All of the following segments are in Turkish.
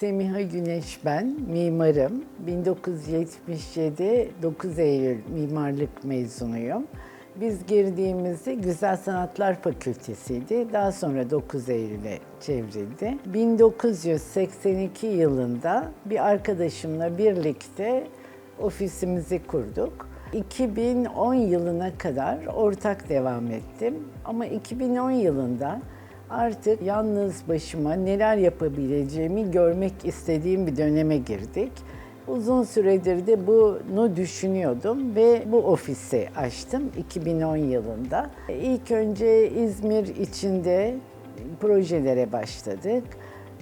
Semiha Güneş ben, mimarım. 1977 9 Eylül mimarlık mezunuyum. Biz girdiğimizde Güzel Sanatlar Fakültesiydi. Daha sonra 9 Eylül'e çevrildi. 1982 yılında bir arkadaşımla birlikte ofisimizi kurduk. 2010 yılına kadar ortak devam ettim. Ama 2010 yılında artık yalnız başıma neler yapabileceğimi görmek istediğim bir döneme girdik. Uzun süredir de bunu düşünüyordum ve bu ofisi açtım 2010 yılında. İlk önce İzmir içinde projelere başladık.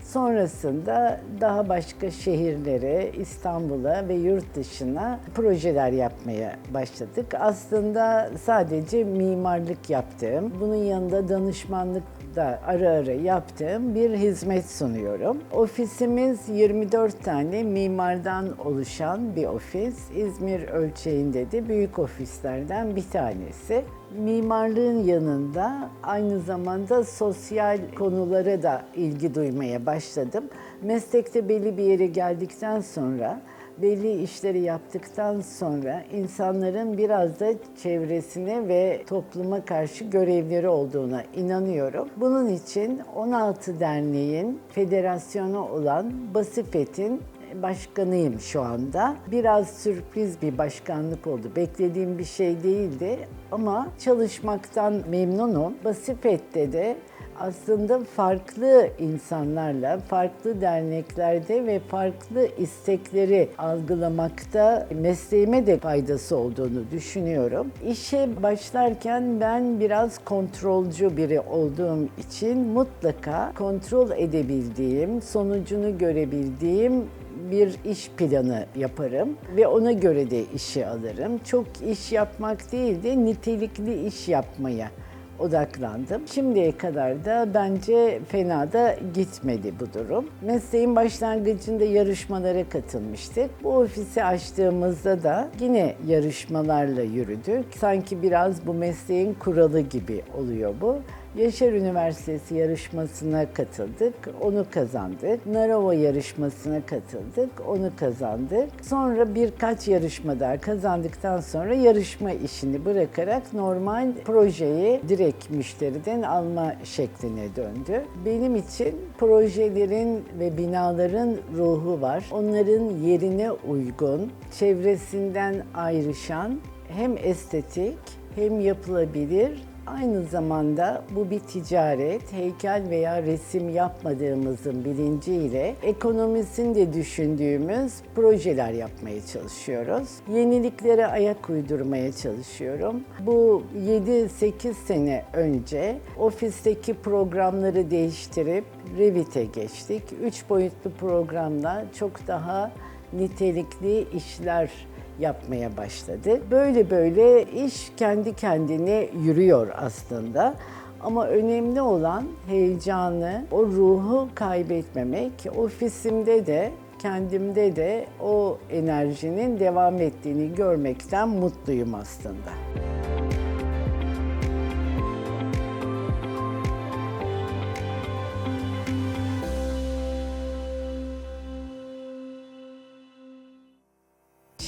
Sonrasında daha başka şehirlere, İstanbul'a ve yurt dışına projeler yapmaya başladık. Aslında sadece mimarlık yaptığım, bunun yanında danışmanlık da ara ara yaptığım bir hizmet sunuyorum. Ofisimiz 24 tane mimardan oluşan bir ofis. İzmir ölçeğinde de büyük ofislerden bir tanesi. Mimarlığın yanında aynı zamanda sosyal konulara da ilgi duymaya başladım. Meslekte belli bir yere geldikten sonra belli işleri yaptıktan sonra insanların biraz da çevresine ve topluma karşı görevleri olduğuna inanıyorum. Bunun için 16 derneğin federasyonu olan Basifet'in başkanıyım şu anda. Biraz sürpriz bir başkanlık oldu. Beklediğim bir şey değildi ama çalışmaktan memnunum. Basifet'te de aslında farklı insanlarla, farklı derneklerde ve farklı istekleri algılamakta mesleğime de faydası olduğunu düşünüyorum. İşe başlarken ben biraz kontrolcü biri olduğum için mutlaka kontrol edebildiğim, sonucunu görebildiğim bir iş planı yaparım ve ona göre de işi alırım. Çok iş yapmak değil de nitelikli iş yapmaya odaklandım. Şimdiye kadar da bence fena da gitmedi bu durum. Mesleğin başlangıcında yarışmalara katılmıştık. Bu ofisi açtığımızda da yine yarışmalarla yürüdük. Sanki biraz bu mesleğin kuralı gibi oluyor bu. Yaşar Üniversitesi yarışmasına katıldık, onu kazandık. Narova yarışmasına katıldık, onu kazandık. Sonra birkaç yarışma daha kazandıktan sonra yarışma işini bırakarak normal projeyi direkt müşteriden alma şekline döndü. Benim için projelerin ve binaların ruhu var. Onların yerine uygun, çevresinden ayrışan hem estetik hem yapılabilir Aynı zamanda bu bir ticaret, heykel veya resim yapmadığımızın bilinciyle ekonomisini de düşündüğümüz projeler yapmaya çalışıyoruz. Yeniliklere ayak uydurmaya çalışıyorum. Bu 7-8 sene önce ofisteki programları değiştirip Revit'e geçtik. 3 boyutlu programla çok daha nitelikli işler yapmaya başladı. Böyle böyle iş kendi kendine yürüyor aslında. Ama önemli olan heyecanı, o ruhu kaybetmemek. Ofisimde de kendimde de o enerjinin devam ettiğini görmekten mutluyum aslında.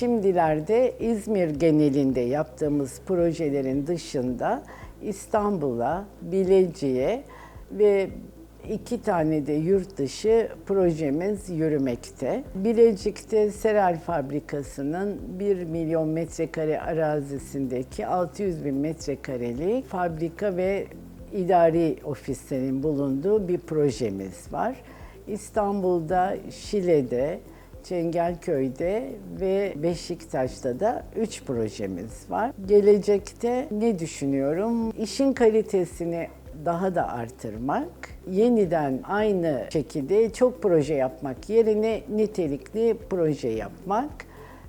Şimdilerde İzmir genelinde yaptığımız projelerin dışında İstanbul'a, Bilecik'e ve iki tane de yurt dışı projemiz yürümekte. Bilecik'te Seral Fabrikası'nın 1 milyon metrekare arazisindeki 600 bin metrekarelik fabrika ve idari ofislerin bulunduğu bir projemiz var. İstanbul'da, Şile'de, Çengelköy'de ve Beşiktaş'ta da 3 projemiz var. Gelecekte ne düşünüyorum? İşin kalitesini daha da artırmak, yeniden aynı şekilde çok proje yapmak yerine nitelikli proje yapmak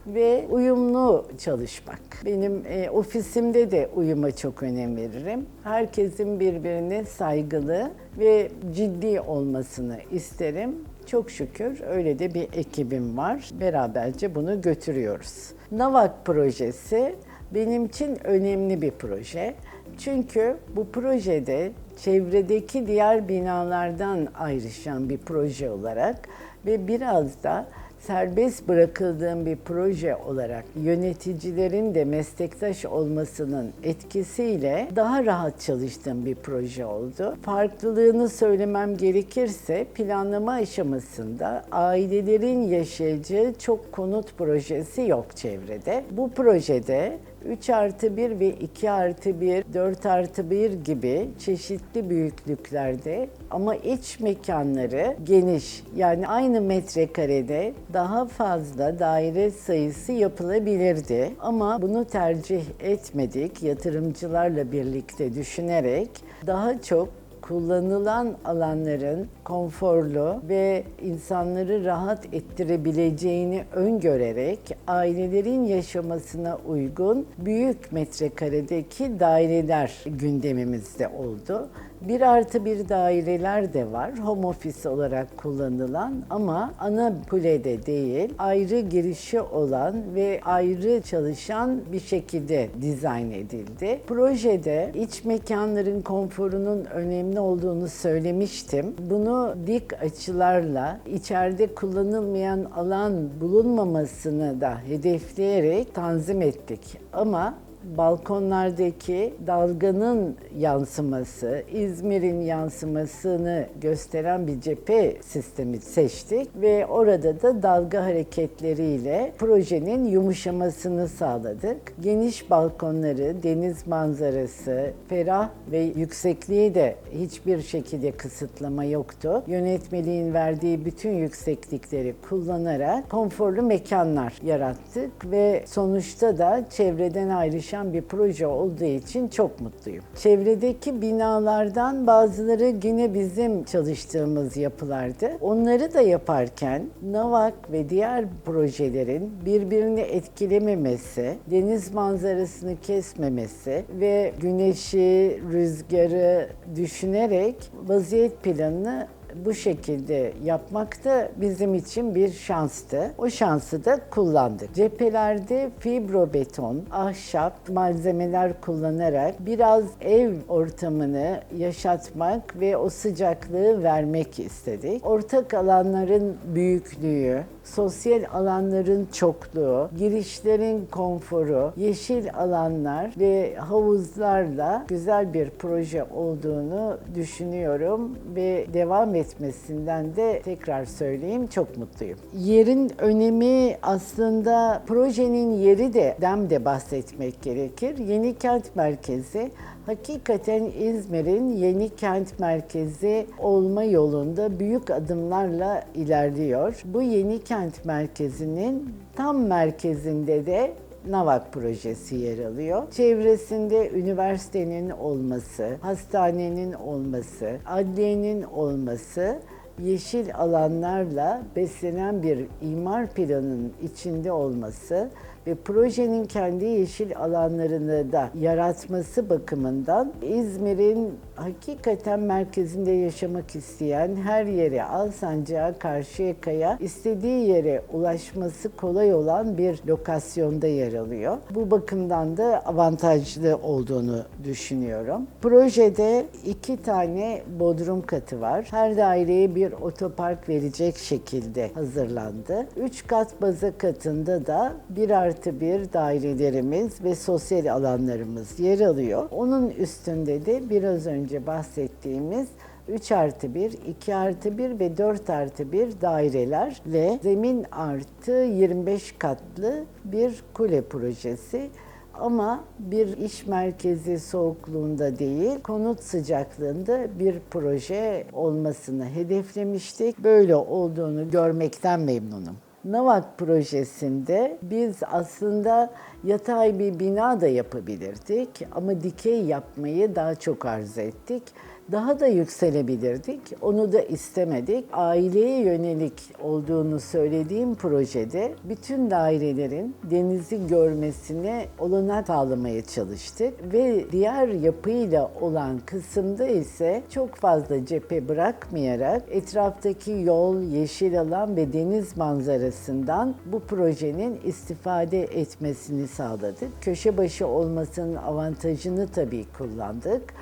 ve uyumlu çalışmak. Benim e, ofisimde de uyuma çok önem veririm. Herkesin birbirine saygılı ve ciddi olmasını isterim. Çok şükür öyle de bir ekibim var. Beraberce bunu götürüyoruz. Navak projesi benim için önemli bir proje. Çünkü bu projede çevredeki diğer binalardan ayrışan bir proje olarak ve biraz da serbest bırakıldığım bir proje olarak yöneticilerin de meslektaş olmasının etkisiyle daha rahat çalıştığım bir proje oldu. Farklılığını söylemem gerekirse planlama aşamasında ailelerin yaşayacağı çok konut projesi yok çevrede. Bu projede 3 artı 1 ve 2 artı 1, 4 artı 1 gibi çeşitli büyüklüklerde ama iç mekanları geniş yani aynı metrekarede daha fazla daire sayısı yapılabilirdi. Ama bunu tercih etmedik yatırımcılarla birlikte düşünerek daha çok kullanılan alanların konforlu ve insanları rahat ettirebileceğini öngörerek ailelerin yaşamasına uygun büyük metrekaredeki daireler gündemimizde oldu. Bir artı bir daireler de var. Home office olarak kullanılan ama ana kulede değil, ayrı girişi olan ve ayrı çalışan bir şekilde dizayn edildi. Projede iç mekanların konforunun önemli olduğunu söylemiştim. Bunu dik açılarla içeride kullanılmayan alan bulunmamasını da hedefleyerek tanzim ettik. Ama balkonlardaki dalganın yansıması, İzmir'in yansımasını gösteren bir cephe sistemi seçtik ve orada da dalga hareketleriyle projenin yumuşamasını sağladık. Geniş balkonları, deniz manzarası, ferah ve yüksekliği de hiçbir şekilde kısıtlama yoktu. Yönetmeliğin verdiği bütün yükseklikleri kullanarak konforlu mekanlar yarattık ve sonuçta da çevreden ayrışan bir proje olduğu için çok mutluyum. Çevredeki binalardan bazıları yine bizim çalıştığımız yapılardı. Onları da yaparken Navak ve diğer projelerin birbirini etkilememesi, deniz manzarasını kesmemesi ve güneşi, rüzgarı düşünerek vaziyet planını bu şekilde yapmak da bizim için bir şanstı. O şansı da kullandık. Cephelerde fibrobeton, ahşap malzemeler kullanarak biraz ev ortamını yaşatmak ve o sıcaklığı vermek istedik. Ortak alanların büyüklüğü, sosyal alanların çokluğu, girişlerin konforu, yeşil alanlar ve havuzlarla güzel bir proje olduğunu düşünüyorum ve devam etmesinden de tekrar söyleyeyim çok mutluyum. Yerin önemi aslında projenin yeri de dem de bahsetmek gerekir. Yeni kent merkezi hakikaten İzmir'in yeni kent merkezi olma yolunda büyük adımlarla ilerliyor. Bu yeni kent merkezinin tam merkezinde de Navak projesi yer alıyor. Çevresinde üniversitenin olması, hastanenin olması, adliyenin olması, yeşil alanlarla beslenen bir imar planının içinde olması ve projenin kendi yeşil alanlarını da yaratması bakımından İzmir'in hakikaten merkezinde yaşamak isteyen her yere Alsancak'a, Karşıyaka'ya istediği yere ulaşması kolay olan bir lokasyonda yer alıyor. Bu bakımdan da avantajlı olduğunu düşünüyorum. Projede iki tane bodrum katı var. Her daireye bir otopark verecek şekilde hazırlandı. Üç kat baza katında da bir artı bir dairelerimiz ve sosyal alanlarımız yer alıyor. Onun üstünde de biraz önce bahsettiğimiz 3 artı 1, 2 artı 1 ve 4 artı 1 dairelerle zemin artı 25 katlı bir kule projesi. Ama bir iş merkezi soğukluğunda değil, konut sıcaklığında bir proje olmasını hedeflemiştik. Böyle olduğunu görmekten memnunum. Navak projesinde biz aslında yatay bir bina da yapabilirdik ama dikey yapmayı daha çok arzu ettik. Daha da yükselebilirdik. Onu da istemedik. Aileye yönelik olduğunu söylediğim projede bütün dairelerin denizi görmesine olanak sağlamaya çalıştık ve diğer yapıyla olan kısımda ise çok fazla cephe bırakmayarak etraftaki yol, yeşil alan ve deniz manzarasından bu projenin istifade etmesini sağladık. Köşe başı olmasının avantajını tabii kullandık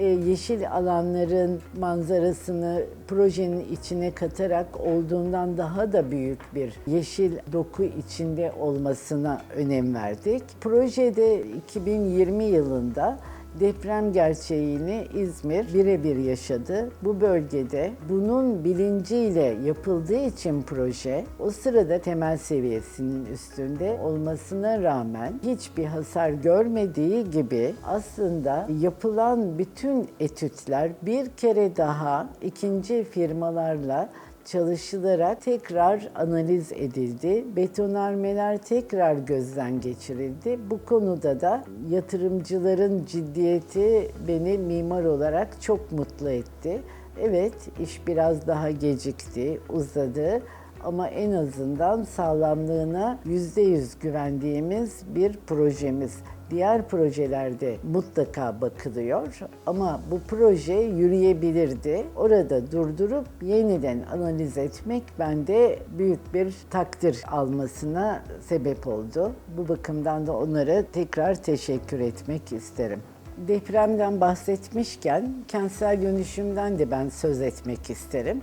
yeşil alanların manzarasını projenin içine katarak olduğundan daha da büyük bir yeşil doku içinde olmasına önem verdik. Projede 2020 yılında deprem gerçeğini İzmir birebir yaşadı. Bu bölgede bunun bilinciyle yapıldığı için proje o sırada temel seviyesinin üstünde olmasına rağmen hiçbir hasar görmediği gibi aslında yapılan bütün etütler bir kere daha ikinci firmalarla çalışılarak tekrar analiz edildi. Betonarmeler tekrar gözden geçirildi. Bu konuda da yatırımcıların ciddiyeti beni mimar olarak çok mutlu etti. Evet, iş biraz daha gecikti, uzadı ama en azından sağlamlığına %100 güvendiğimiz bir projemiz. Diğer projelerde mutlaka bakılıyor ama bu proje yürüyebilirdi. Orada durdurup yeniden analiz etmek bende büyük bir takdir almasına sebep oldu. Bu bakımdan da onlara tekrar teşekkür etmek isterim. Depremden bahsetmişken kentsel dönüşümden de ben söz etmek isterim.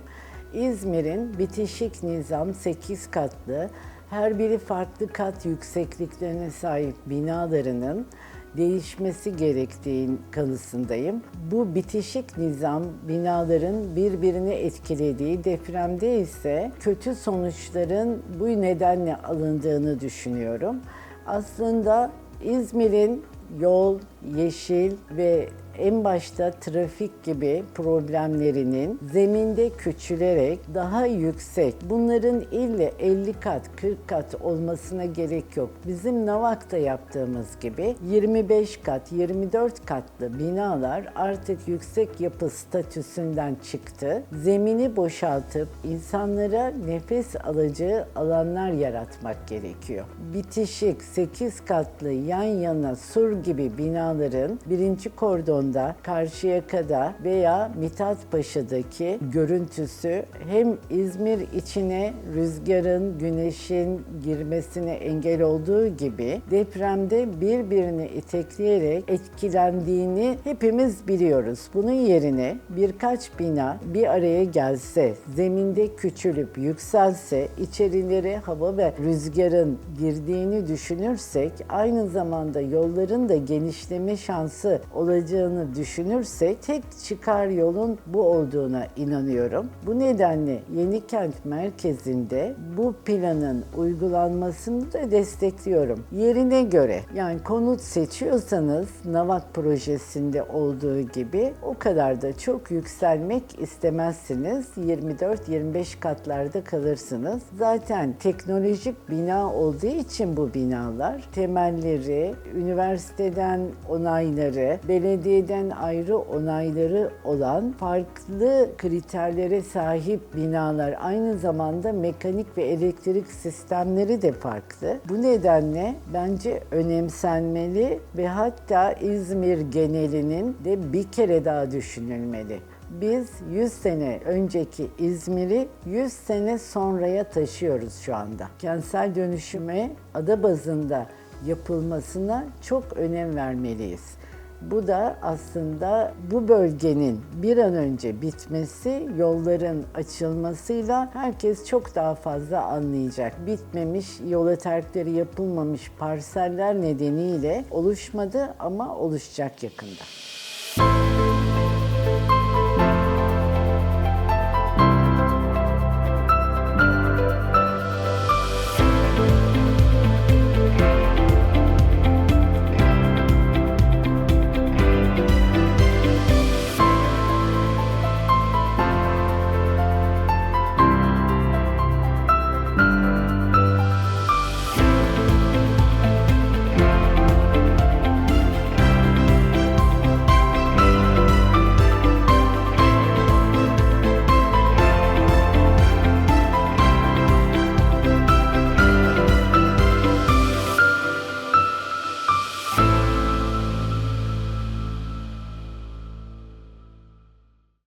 İzmir'in bitişik nizam 8 katlı, her biri farklı kat yüksekliklerine sahip binalarının değişmesi gerektiği kanısındayım. Bu bitişik nizam binaların birbirini etkilediği, depremde ise kötü sonuçların bu nedenle alındığını düşünüyorum. Aslında İzmir'in yol, yeşil ve en başta trafik gibi problemlerinin zeminde küçülerek daha yüksek, bunların ille 50 kat, 40 kat olmasına gerek yok. Bizim Navak'ta yaptığımız gibi 25 kat, 24 katlı binalar artık yüksek yapı statüsünden çıktı. Zemini boşaltıp insanlara nefes alacağı alanlar yaratmak gerekiyor. Bitişik 8 katlı yan yana sur gibi binaların birinci kordon Trabzon'da, Karşıyaka'da veya Mithatpaşa'daki görüntüsü hem İzmir içine rüzgarın, güneşin girmesine engel olduğu gibi depremde birbirini itekleyerek etkilendiğini hepimiz biliyoruz. Bunun yerine birkaç bina bir araya gelse, zeminde küçülüp yükselse, içerileri hava ve rüzgarın girdiğini düşünürsek, aynı zamanda yolların da genişleme şansı olacağını düşünürsek tek çıkar yolun bu olduğuna inanıyorum. Bu nedenle Yenikent merkezinde bu planın uygulanmasını da destekliyorum. Yerine göre yani konut seçiyorsanız Navak projesinde olduğu gibi o kadar da çok yükselmek istemezsiniz. 24-25 katlarda kalırsınız. Zaten teknolojik bina olduğu için bu binalar temelleri, üniversiteden onayları, belediyeden ayrı onayları olan farklı kriterlere sahip binalar. Aynı zamanda mekanik ve elektrik sistemleri de farklı. Bu nedenle bence önemsenmeli ve hatta İzmir genelinin de bir kere daha düşünülmeli. Biz 100 sene önceki İzmir'i 100 sene sonraya taşıyoruz şu anda. Kentsel dönüşüme ada bazında yapılmasına çok önem vermeliyiz. Bu da aslında bu bölgenin bir an önce bitmesi, yolların açılmasıyla herkes çok daha fazla anlayacak. Bitmemiş, yola terkleri yapılmamış parseller nedeniyle oluşmadı ama oluşacak yakında.